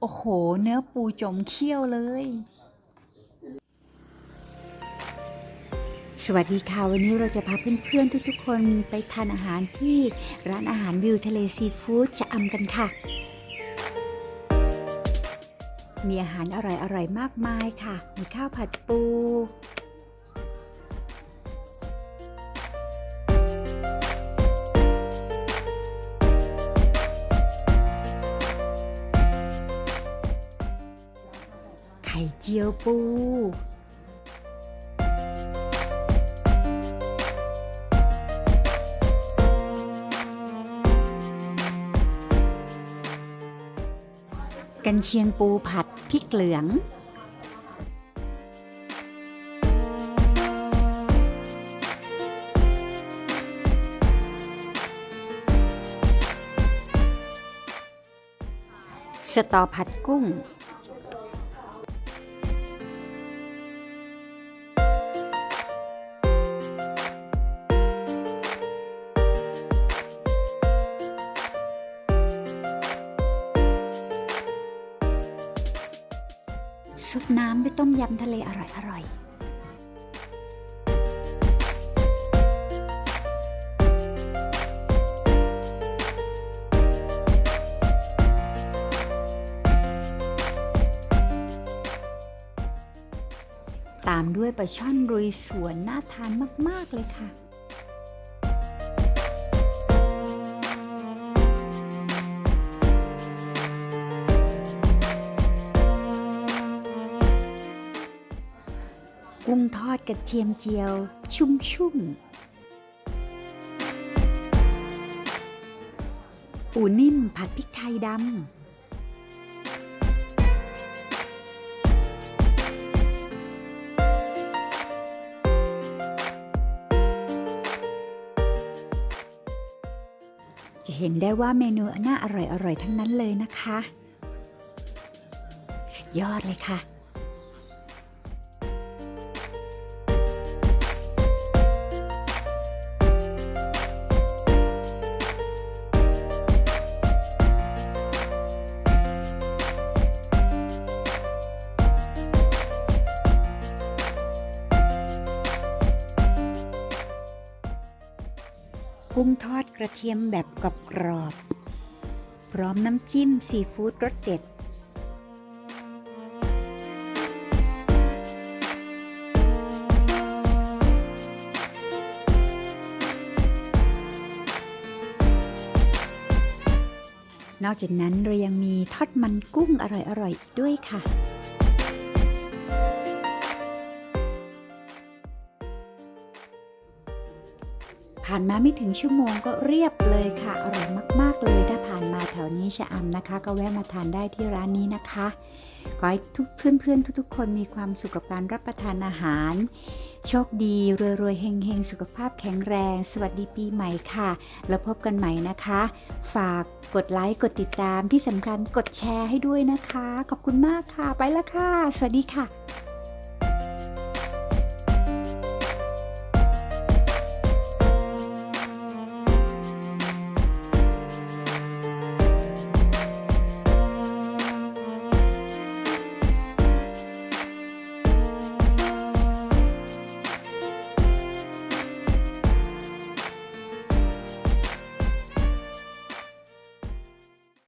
โอ้โห เนื้อปูจมเขี้ยวเลย สวัสดีค่ะ วันนี้เราจะพาเพื่อนๆทุกๆ คนไปทานอาหารที่ร้านอาหารวิวทะเลซีฟู้ดชะอำกันค่ะ มีอาหารอร่อยๆ มากมายค่ะ มีข้าวผัดปู ข่เจียวปู กันเชียงปูผัดพริกเหลืองสตอผัดกุ้ง ซุปน้ำด้วยต้มยำทะเลอร่อยอร่อยตามด้วยปลาช่อนรุยสวนน่าทานมาก ๆ เลยค่ะ กุ้งทอดกระเทียมเจียว ชุ่มๆ ปูนิ่มผัดพริกไทยดำจะเห็นได้ว่าเมนูน่าอร่อยๆทั้งนั้นเลยนะคะ สุดยอดเลยค่ะ กุ้งทอดกระเทียมแบบกรอบๆพร้อมน้ำจิ้มซีฟู้ดรสเด็ด นอกจากนั้นเรายังมีทอดมันกุ้งอร่อยๆอีกด้วยค่ะ ผ่านมาไม่ถึงชั่วโมงก็เรียบเลยค่ะ อร่อยมาก ๆ เลย ถ้าผ่านมาแถวนี้ชะอำนะคะ ก็แวะมาทานได้ที่ร้านนี้นะคะขอให้ทุกเพื่อนๆ ทุกๆ คนมีความสุขกับการรับประทานอาหาร โชคดีรวยๆเฮงๆ สุขภาพแข็งแรง สวัสดีปีใหม่ค่ะ แล้วพบกันใหม่นะคะ ฝากกดไลค์ กดติดตามที่สำคัญกดแชร์ให้ด้วยนะคะ ขอบคุณมากค่ะ ไปแล้วค่ะ สวัสดีค่ะ